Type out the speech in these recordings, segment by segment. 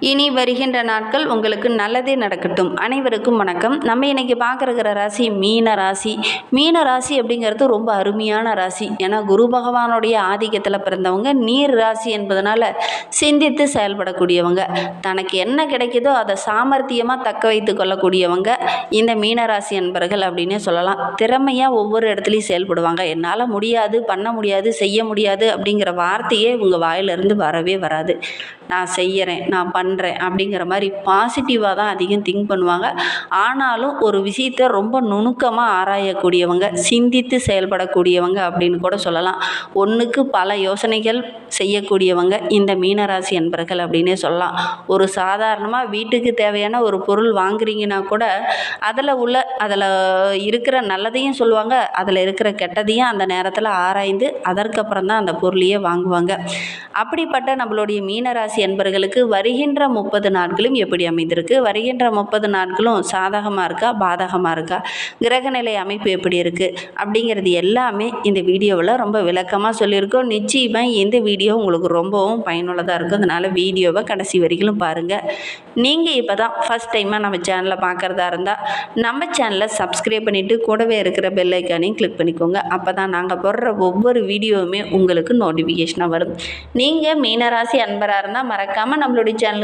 இனி வருகின்ற நாட்கள் உங்களுக்கு நல்லதே நடக்கட்டும். அனைவருக்கும் வணக்கம். நம்ம இன்றைக்கி பார்க்குற ராசி மீன ராசி. மீன ராசி அப்படிங்கிறது ரொம்ப அருமையான ராசி. ஏன்னா குரு பகவானுடைய ஆதிக்கத்தில் பிறந்தவங்க. நீர் ராசி என்பதனால் சிந்தித்து செயல்படக்கூடியவங்க. தனக்கு என்ன கிடைக்குதோ அதை சாமர்த்தியமாக தக்க வைத்து கொள்ளக்கூடியவங்க. இந்த மீன ராசி என்பர்கள் அப்படின்னே சொல்லலாம். திறமையாக ஒவ்வொரு இடத்துலையும் செயல்படுவாங்க. என்னால் முடியாது பண்ண முடியாது செய்ய முடியாது அப்படிங்கிற வார்த்தையே உங்கள் வாயிலிருந்து வரவே வராது. நான் செய்கிறேன் நான் பண்ணுறேன் அப்படிங்கிற மாதிரி பாசிட்டிவாக தான் அதிகம் திங்க் பண்ணுவாங்க. ஆனாலும் ஒரு விஷயத்தை ரொம்ப நுணுக்கமாக ஆராயக்கூடியவங்க சிந்தித்து செயல்படக்கூடியவங்க அப்படின்னு கூட சொல்லலாம். ஒன்றுக்கு பல யோசனைகள் செய்யக்கூடியவங்க இந்த மீனராசி என்பர்கள் அப்படின்னே சொல்லலாம். ஒரு சாதாரணமாக வீட்டுக்கு தேவையான ஒரு பொருள் வாங்குறீங்கன்னா கூட அதில் உள்ள அதில் இருக்கிற நல்லதையும் சொல்லுவாங்க அதில் இருக்கிற கெட்டதையும் அந்த நேரத்தில் ஆராய்ந்து அதற்கப்புறம் தான் அந்த பொருளையே வாங்குவாங்க. அப்படிப்பட்ட நம்மளுடைய மீனராசி என்பர்களுக்கு வருகின்ற முப்பது நாட்களும் எப்படி அமைந்திருக்கு? வருகின்ற முப்பது நாட்களும் சாதகமாக இருக்கா? பாதகமாக இருக்கா? கிரகநிலை அமைப்பு எப்படி இருக்குது அப்படிங்கிறது எல்லாமே இந்த வீடியோவில் ரொம்ப விளக்கமாக சொல்லியிருக்கோம். நிச்சயமாக இந்த வீடியோ உங்களுக்கு ரொம்பவும் பயனுள்ளதாக இருக்கும். அதனால் வீடியோவை கடைசி வரைக்கும் பாருங்கள் நீங்கள் இப்போ தான் ஃபஸ்ட் டைமாக நம்ம சேனலை பார்க்குறதா இருந்தால் நம்ம சேனலை சப்ஸ்கிரைப் பண்ணிவிட்டு கூடவே இருக்கிற பெல்லைக்கானையும் கிளிக் பண்ணிக்கோங்க. அப்போ தான் நாங்கள் போடுற ஒவ்வொரு வீடியோவுமே உங்களுக்கு நோட்டிஃபிகேஷனாக வரும். நீங்கள் மீனராசி அன்பராக இருந்தால் மறக்காமல் நம்மளுடைய சேனலுக்கு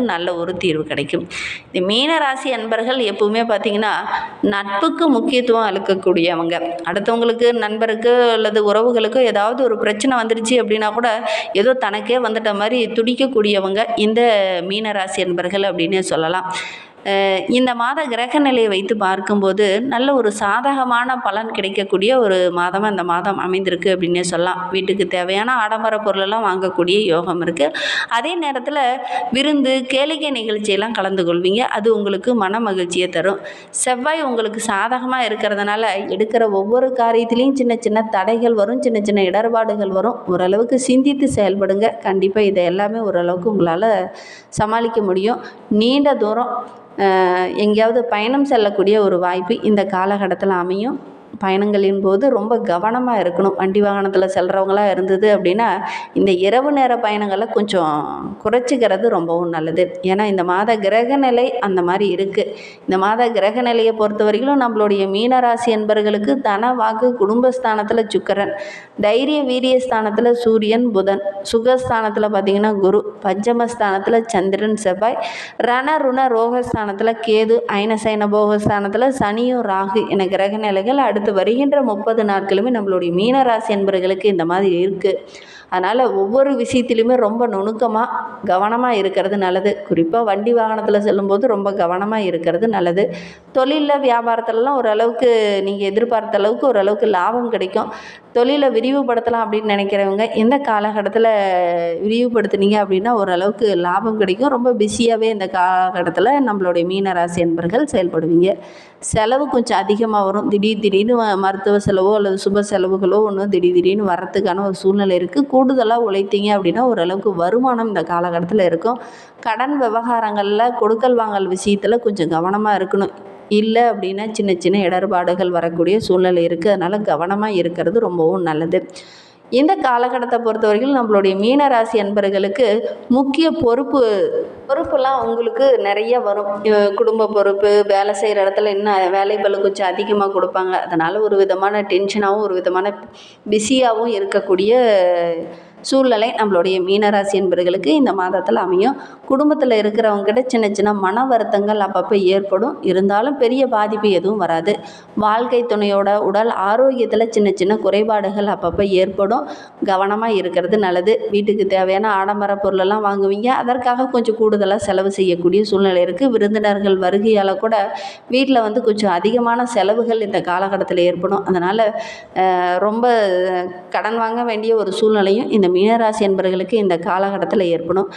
நல்ல ஒரு தீர்வு கிடைக்கும். இந்த மீனராசி அன்பர்கள் எப்பவுமே பார்த்தீங்கன்னா நட்புக்கு முக்கியத்துவம் அளிக்கக்கூடியவங்க. அடுத்தவங்களுக்கு நண்பருக்கு அல்லது உறவுகளுக்கு ஏதாவது ஒரு பிரச்சனை வந்துருச்சு அப்படின்னா கூட ஏதோ தனக்கே வந்துட்ட மாதிரி துடிக்கக்கூடியவங்க இந்த மீனராசி அன்பர்கள் அப்படின்னே சொல்லலாம். இந்த மாத கிரக நிலையை வைத்து பார்க்கும்போது நல்ல ஒரு சாதகமான பலன் கிடைக்கக்கூடிய ஒரு மாதமாக இந்த மாதம் அமைந்திருக்கு அப்படின்னே சொல்லலாம். வீட்டுக்கு தேவையான ஆடம்பர பொருளெல்லாம் வாங்கக்கூடிய யோகம் இருக்குது அதே நேரத்தில் விருந்து கேளிக்கை நிகழ்ச்சியெல்லாம் கலந்து கொள்வீங்க. அது உங்களுக்கு மன மகிழ்ச்சியை தரும். செவ்வாய் உங்களுக்கு சாதகமாக இருக்கிறதுனால எடுக்கிற ஒவ்வொரு காரியத்திலையும் சின்ன சின்ன தடைகள் வரும் சின்ன சின்ன இடர்பாடுகள் வரும். ஓரளவுக்கு சிந்தித்து செயல்படுங்க. கண்டிப்பாக இதை எல்லாமே ஓரளவுக்கு உங்களால் சமாளிக்க முடியும். நீண்ட தூரம் எங்கேயாவது பயணம் செல்லக்கூடிய ஒரு வாய்ப்பு இந்த காலகட்டத்தில் அமையும். பயணங்களின் போது ரொம்ப கவனமாக இருக்கணும். வண்டி வாகனத்தில் செல்கிறவங்களாக இருந்தது அப்படின்னா இந்த இரவு நேர பயணங்களை கொஞ்சம் குறைச்சிக்கிறது ரொம்பவும் நல்லது. ஏன்னா இந்த மாத கிரக நிலை அந்த மாதிரி இருக்குது இந்த மாத கிரக நிலையை பொறுத்த வரைக்கும் நம்மளுடைய மீனராசி என்பர்களுக்கு தன வாக்கு குடும்பஸ்தானத்தில் சுக்கரன் தைரிய வீரிய ஸ்தானத்தில் சூரியன் புதன் சுகஸ்தானத்தில் பார்த்திங்கன்னா குரு பஞ்சமஸ்தானத்தில் சந்திரன் செவ்வாய் ரண ருண ரோகஸ்தானத்தில் கேது ஐனசைன போகஸ்தானத்தில் சனியும் ராகு என கிரக நிலைகள் அடுத்து வருகின்ற முப்பது நாட்களுமே நம்மளுடைய மீனராசி என்பர்களுக்கு இந்த மாதிரி இருக்குது அதனால் ஒவ்வொரு விஷயத்திலுமே ரொம்ப நுணுக்கமாக கவனமாக இருக்கிறது நல்லது. குறிப்பாக வண்டி வாகனத்தில் செல்லும்போது ரொம்ப கவனமாக இருக்கிறது நல்லது. தொழிலில் வியாபாரத்துலலாம் ஓரளவுக்கு நீங்கள் எதிர்பார்த்த அளவுக்கு ஓரளவுக்கு லாபம் கிடைக்கும். தொழிலை விரிவுபடுத்தலாம் அப்படின்னு நினைக்கிறவங்க எந்த காலகட்டத்தில் விரிவுபடுத்துனீங்க அப்படின்னா ஓரளவுக்கு லாபம் கிடைக்கும். ரொம்ப பிஸியாகவே இந்த காலகட்டத்தில் நம்மளுடைய மீனராசி என்பர்கள் செயல்படுவீங்க. செலவு கொஞ்சம் அதிகமாக வரும். திடீர் திடீர்னு மருத்துவ செலவோ அல்லது சுப செலவுகளோ ஒன்று திடீர் திடீர்னு வரத்துக்கான ஒரு சூழ்நிலை இருக்குது கூடுதலாக உழைத்தீங்க அப்படின்னா ஓரளவுக்கு வருமானம் இந்த காலகட்டத்தில் இருக்கும். கடன் விவகாரங்களில் கொடுக்கல் வாங்கல் விஷயத்தில் கொஞ்சம் கவனமாக இருக்கணும். இல்லை அப்படின்னா சின்ன சின்ன இடர்பாடுகள் வரக்கூடிய சூழ்நிலை இருக்குது. அதனால் கவனமாக இருக்கிறது ரொம்பவும் நல்லது. இந்த காலகட்டத்தை பொறுத்த வரைக்கும் நம்மளுடைய மீனராசி அன்பர்களுக்கு முக்கிய பொறுப்பு பொறுப்புலாம் உங்களுக்கு நிறைய வரும். குடும்ப பொறுப்பு வேலை செய்கிற இடத்துல இன்னும் வேலை கொஞ்சம் அதிகமாக கொடுப்பாங்க. அதனால் ஒரு விதமான டென்ஷனாகவும் ஒரு விதமான பிஸியாகவும் இருக்கக்கூடிய சூழ்நிலை நம்மளுடைய மீனராசி என்பவர்களுக்கு இந்த மாதத்தில் அமையும். குடும்பத்தில் இருக்கிறவங்ககிட்ட சின்ன சின்ன மன வருத்தங்கள் அப்பப்போ ஏற்படும். இருந்தாலும் பெரிய பாதிப்பு எதுவும் வராது. வாழ்க்கை துணையோட உடல் ஆரோக்கியத்தில் சின்ன சின்ன குறைபாடுகள் அப்பப்போ ஏற்படும். கவனமாக இருக்கிறது நல்லது. வீட்டுக்கு தேவையான ஆடம்பர பொருளெல்லாம் வாங்குவீங்க. அதற்காக கொஞ்சம் கூடுதலாக செலவு செய்யக்கூடிய சூழ்நிலை இருக்குது விருந்தினர்கள் வருகையால் கூட வீட்டில் வந்து கொஞ்சம் அதிகமான செலவுகள் இந்த காலகட்டத்தில் ஏற்படும். அதனால் ரொம்ப கடன் வாங்க வேண்டிய ஒரு சூழ்நிலையும் இந்த மீனராசி என்பவர்களுக்கு இந்த காலகட்டத்தில் ஏற்படும்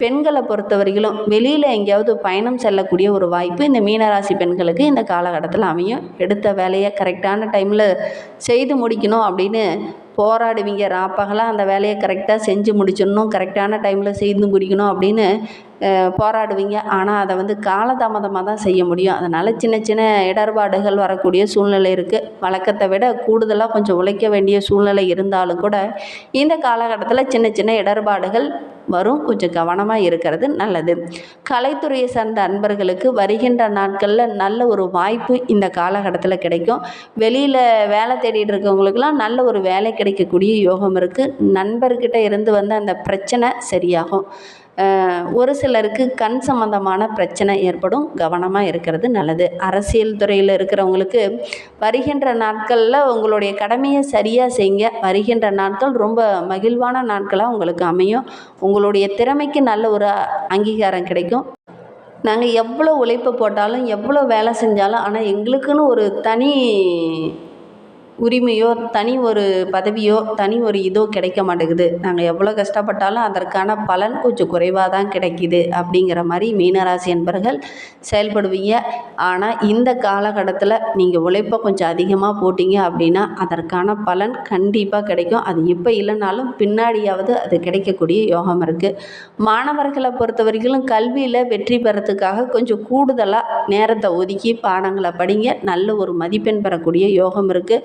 பெண்களை பொறுத்தவரையிலும் வெளியில் எங்கேயாவது பயணம் செல்லக்கூடிய ஒரு வாய்ப்பு இந்த மீனராசி பெண்களுக்கு இந்த காலகட்டத்தில் அமையும். எடுத்த வேலையை கரெக்டான டைமில் செய்து முடிக்கணும் அப்படின்னு போராடுவீங்க ராப்பகலாக அந்த வேலையை கரெக்டாக செஞ்சு முடிச்சிடணும் கரெக்டான டைமில் செய்து முடிக்கணும் அப்படின்னு போராடுவீங்க. ஆனால் அதை வந்து காலதாமதமாக தான் செய்ய முடியும். அதனால் சின்ன சின்ன இடர்பாடுகள் வரக்கூடிய சூழ்நிலை இருக்குது வழக்கத்தை விட கூடுதலாக கொஞ்சம் உழைக்க வேண்டிய சூழ்நிலை இருந்தாலும் கூட இந்த காலகட்டத்தில் சின்ன சின்ன இடர்பாடுகள் வரும். கொஞ்சம் கவனமாக இருக்கிறது நல்லது. கலைத்துறையை சார்ந்த அன்பர்களுக்கு வருகின்ற நாட்களில் நல்ல ஒரு வாய்ப்பு இந்த காலகட்டத்தில் கிடைக்கும். வெளியில் வேலை தேடிட்டு இருக்கவங்களுக்கெல்லாம் நல்ல ஒரு வேலை கிடைக்கக்கூடிய யோகம் இருக்குது நண்பர்கிட்ட இருந்து வந்த அந்த பிரச்சனை சரியாகும். ஒரு சிலருக்கு கண் சம்பந்தமான பிரச்சனை ஏற்படும். கவனமாக இருக்கிறது நல்லது. அரசியல் துறையில் இருக்கிறவங்களுக்கு வருகின்ற நாட்களில் உங்களுடைய கடமையை சரியாக செய்யுங்க வருகின்ற நாட்கள் ரொம்ப மகிழ்வான நாட்களாக உங்களுக்கு அமையும். உங்களுடைய திறமைக்கு நல்ல ஒரு அங்கீகாரம் கிடைக்கும். நாங்கள் எவ்வளோ உழைப்பு போட்டாலும் எவ்வளோ வேலை செஞ்சாலும் ஆனால் எங்களுக்குன்னு ஒரு தனி உரிமையோ தனி ஒரு பதவியோ தனி ஒரு இதோ கிடைக்க மாட்டேங்குது. நாங்கள் எவ்வளோ கஷ்டப்பட்டாலும் அதற்கான பலன் கொஞ்சம் குறைவாக தான் கிடைக்கிது அப்படிங்கிற மாதிரி மீனராசி என்பர்கள் செயல்படுவீங்க. ஆனால் இந்த காலகட்டத்தில் நீங்கள் உழைப்பை கொஞ்சம் அதிகமாக போட்டீங்க அப்படின்னா அதற்கான பலன் கண்டிப்பாக கிடைக்கும். அது இப்போ இல்லைனாலும் பின்னாடியாவது அது கிடைக்கக்கூடிய யோகம் இருக்குது மாணவர்களை பொறுத்த வரைக்கும் கல்வியில் வெற்றி பெறத்துக்காக கொஞ்சம் கூடுதலாக நேரத்தை ஒதுக்கி பாடங்களை படிங்க. நல்ல ஒரு மதிப்பெண் பெறக்கூடிய யோகம் இருக்குது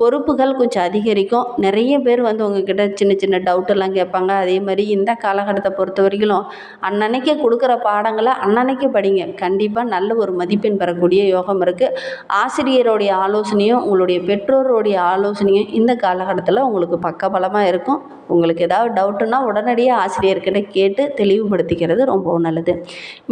பொறுப்புகள் கொஞ்சம் அதிகரிக்கும். நிறைய பேர் வந்து உங்ககிட்ட சின்ன சின்ன டவுட்டெல்லாம் கேட்பாங்க. அதே மாதிரி இந்த காலகட்டத்தை பொறுத்த வரைக்கும் அன்னன்னைக்கு கொடுக்குற பாடங்களை அன்னன்னைக்கு படிங்க. கண்டிப்பாக நல்ல ஒரு மதிப்பெண் பெறக்கூடிய யோகம் இருக்குது ஆசிரியருடைய ஆலோசனையும் உங்களுடைய பெற்றோருடைய ஆலோசனையும் இந்த காலகட்டத்தில் உங்களுக்கு பக்கபலமாக இருக்கும். உங்களுக்கு ஏதாவது டவுட்டுன்னா உடனடியாக ஆசிரியர்கிட்ட கேட்டு தெளிவுபடுத்திக்கிறது ரொம்பவும் நல்லது.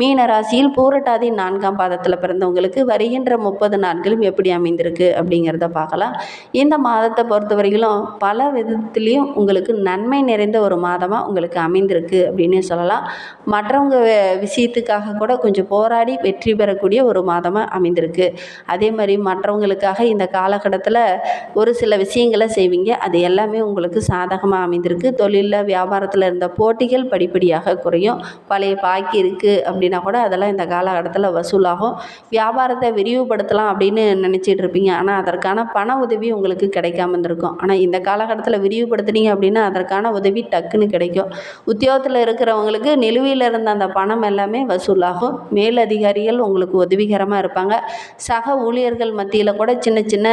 மீன ராசியில் பூரட்டாதி நான்காம் பாதத்தில் பிறந்தவங்களுக்கு வருகின்ற முப்பது நாட்களும் எப்படி அமைந்திருக்கு அப்படிங்கிறத பார்க்கலாம். இந்த மாதத்தை பொறுத்த வரையிலும் பல விதத்துலேயும் உங்களுக்கு நன்மை நிறைந்த ஒரு மாதமாக உங்களுக்கு அமைந்திருக்கு அப்படின்னு சொல்லலாம். மற்றவங்க விஷயத்துக்காக கூட கொஞ்சம் போராடி வெற்றி பெறக்கூடிய ஒரு மாதமாக அமைந்திருக்கு. அதே மாதிரி மற்றவங்களுக்காக இந்த காலகட்டத்தில் ஒரு சில விஷயங்களை செய்வீங்க. அது எல்லாமே உங்களுக்கு சாதகமாக அமைந்திருக்கு. தொழிலில் வியாபாரத்தில் இருந்த போட்டிகள் படிப்படியாக குறையும். பழைய பாக்கி இருக்குது அப்படின்னா கூட அதெல்லாம் இந்த காலகட்டத்தில் வசூலாகும். வியாபாரத்தை விரிவுபடுத்தலாம் அப்படின்னு நினச்சிட்டு இருப்பீங்க. ஆனால் அதற்கான பண உதவி உங்களுக்கு கிடைக்காம இருந்திருக்கும். ஆனால் இந்த காலகட்டத்தில் விரிவுபடுத்துனீங்க அப்படின்னா அதற்கான உதவி டக்குன்னு கிடைக்கும். உத்தியோகத்தில் இருக்கிறவங்களுக்கு நிலுவையில் இருந்த அந்த பணம் எல்லாமே வசூலாகும். மேலதிகாரிகள் உங்களுக்கு உதவிகரமாக இருப்பாங்க. சக ஊழியர்கள் மத்தியில் கூட சின்ன சின்ன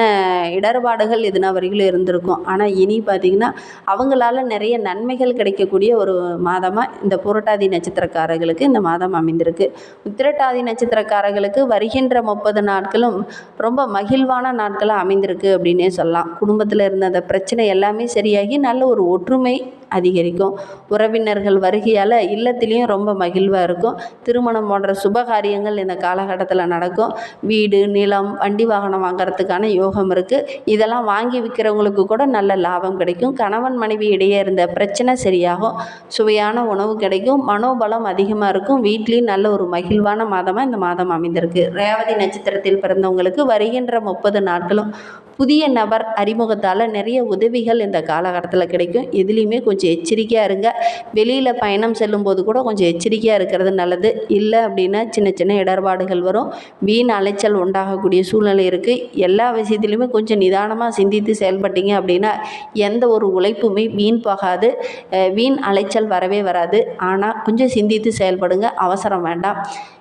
இடர்பாடுகள் இதுனா வரையிலும் இருந்திருக்கும். ஆனால் இனி பார்த்தீங்கன்னா அவங்களால நிறைய நன்மைகள் கிடைக்கக்கூடிய ஒரு மாதமாக இந்த புரட்டாதி நட்சத்திரக்காரர்களுக்கு இந்த மாதம் அமைந்திருக்கு. உத்திரட்டாதி நட்சத்திரக்காரர்களுக்கு வருகின்ற முப்பது நாட்களும் ரொம்ப மகிழ்வான நாட்களாக அமைந்திருக்கு அப்படின்னே சொல்லலாம் குடும்பத்தில் இருந்த அந்த பிரச்சனை எல்லாமே சரியாகி நல்ல ஒரு ஒற்றுமை அதிகரிக்கும். உறவினர்கள் வருகையால் இல்லத்திலையும் ரொம்ப மகிழ்வாக இருக்கும். திருமணம் போன்ற சுபகாரியங்கள் இந்த காலகட்டத்தில் நடக்கும். வீடு நிலம் வண்டி வாகனம் வாங்குறதுக்கான யோகம் இருக்குது இதெல்லாம் வாங்கி விற்கிறவங்களுக்கு கூட நல்ல லாபம் கிடைக்கும். கணவன் மனைவி இடையே இருந்த பிரச்சனை சரியாகும். சுவையான உணவு கிடைக்கும். மனோபலம் அதிகமாக இருக்கும். வீட்லேயும் நல்ல ஒரு மகிழ்வான மாதமாக இந்த மாதம் அமைந்திருக்கு. ரேவதி நட்சத்திரத்தில் பிறந்தவங்களுக்கு வருகின்ற முப்பது நாட்களும் புதிய நபர் அறிமுகத்தால் நிறைய உதவிகள் இந்த காலகட்டத்தில் கிடைக்கும். எதுலேயுமே கொஞ்சம் எச்சரிக்கையாக இருங்க. வெளியில் பயணம் செல்லும்போது கூட கொஞ்சம் எச்சரிக்கையாக இருக்கிறது நல்லது. இல்லை அப்படின்னா சின்ன சின்ன இடர்பாடுகள் வரும். வீண் அலைச்சல் உண்டாகக்கூடிய சூழ்நிலை இருக்குது எல்லா விஷயத்துலையுமே கொஞ்சம் நிதானமாக சிந்தித்து செயல்பட்டீங்க அப்படின்னா எந்த ஒரு உழைப்புமே வீண் போகாது. வீண் அலைச்சல் வரவே வராது. ஆனால் கொஞ்சம் சிந்தித்து செயல்படுங்க. அவசரம் வேண்டாம்.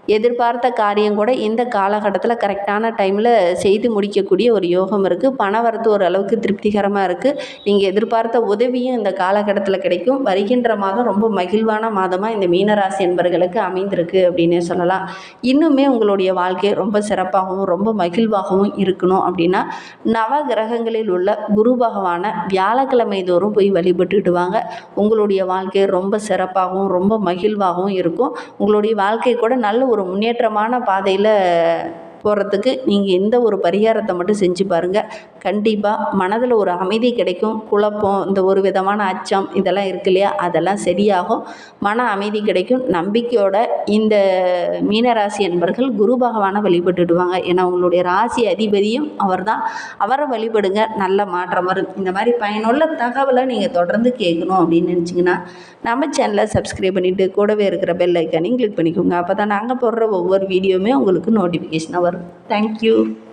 எதிர்பார்த்த காரியம் கூட இந்த காலகட்டத்தில் கரெக்டான டைமில் செய்து முடிக்கக்கூடிய ஒரு யோகம் இருக்குது பண வரத்து ஓரளவுக்கு திருப்திகரமாக இருக்குது நீங்கள் எதிர்பார்த்த உதவியும் இந்த காலகட்டத்தில் கிடைக்கும். வருகின்ற மாதம் ரொம்ப மகிழ்வான மாதமாக இந்த மீனராசி என்பர்களுக்கு அமைந்திருக்கு அப்படின்னே சொல்லலாம். இன்னுமே உங்களுடைய வாழ்க்கை ரொம்ப சிறப்பாகவும் ரொம்ப மகிழ்வாகவும் இருக்கணும் அப்படின்னா நவ கிரகங்களில் உள்ள குரு பகவானை வியாழக்கிழமை தோறும் போய் வழிபட்டுட்டு வாங்க. உங்களுடைய வாழ்க்கை ரொம்ப சிறப்பாகவும் ரொம்ப மகிழ்வாகவும் இருக்கும். உங்களுடைய வாழ்க்கை கூட நல்ல ஒரு முன்னேற்றமான பாதையில் போகிறதுக்கு நீங்கள் எந்த ஒரு பரிகாரத்தை மட்டும் செஞ்சு பாருங்கள் கண்டிப்பாக மனதில் ஒரு அமைதி கிடைக்கும். குழப்பம் இந்த ஒரு விதமான அச்சம் இதெல்லாம் இருக்கு இல்லையா? அதெல்லாம் சரியாகும். மன அமைதி கிடைக்கும். நம்பிக்கையோட இந்த மீனராசி என்பர்கள் குரு பகவானை வழிபட்டுடுவாங்க. ஏன்னா உங்களுடைய ராசி அதிபதியும் அவர் தான் அவரை வழிபடுங்க. நல்ல மாற்றம் வரும். இந்த மாதிரி பயனுள்ள தகவலை நீங்கள் தொடர்ந்து கேட்கணும் அப்படின்னு நினச்சிங்கன்னா நம்ம சேனலை சப்ஸ்கிரைப் பண்ணிவிட்டு கூடவே இருக்கிற பெல் ஐக்கானையும் கிளிக் பண்ணிக்கோங்க. அப்போ தான் நாங்கள் போடுற ஒவ்வொரு வீடியோவுமே உங்களுக்கு நோட்டிஃபிகேஷனாக வரும். Thank you.